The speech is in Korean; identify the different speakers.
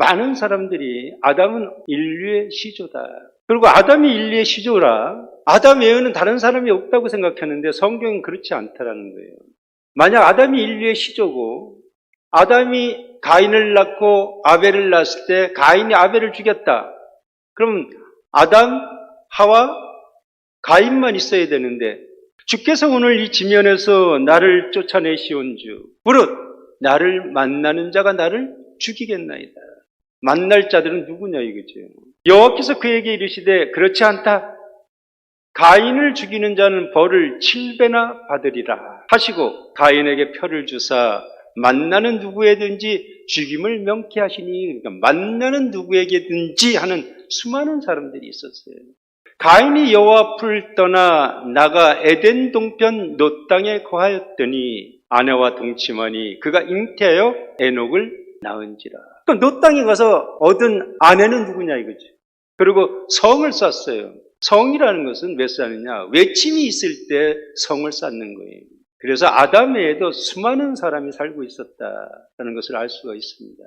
Speaker 1: 많은 사람들이 아담은 인류의 시조다. 그리고 아담이 인류의 시조라 아담 외에는 다른 사람이 없다고 생각했는데 성경은 그렇지 않다라는 거예요. 만약 아담이 인류의 시조고 아담이 가인을 낳고 아벨을 낳았을 때 가인이 아벨을 죽였다. 그럼 아담, 하와 가인만 있어야 되는데 주께서 오늘 이 지면에서 나를 쫓아내시온 주 무릇 나를 만나는 자가 나를 죽이겠나이다. 만날 자들은 누구냐 이거지 여호와께서 그에게 이르시되 그렇지 않다. 가인을 죽이는 자는 벌을 7배나 받으리라 하시고 가인에게 표를 주사 만나는 누구에든지 죽임을 명쾌 하시니 그러니까 만나는 누구에게든지 하는 수많은 사람들이 있었어요. 가인이 여호와 앞을 떠나 나가 에덴 동편 노 땅에 거하였더니 아내와 동침하니 그가 잉태하여 에녹을 나은지라. 그럼 너 땅에 가서 얻은 아내는 누구냐 이거지. 그리고 성을 쌓았어요. 성이라는 것은 왜 쌓느냐? 외침이 있을 때 성을 쌓는 거예요. 그래서 아담에도 수많은 사람이 살고 있었다는 것을 알 수가 있습니다.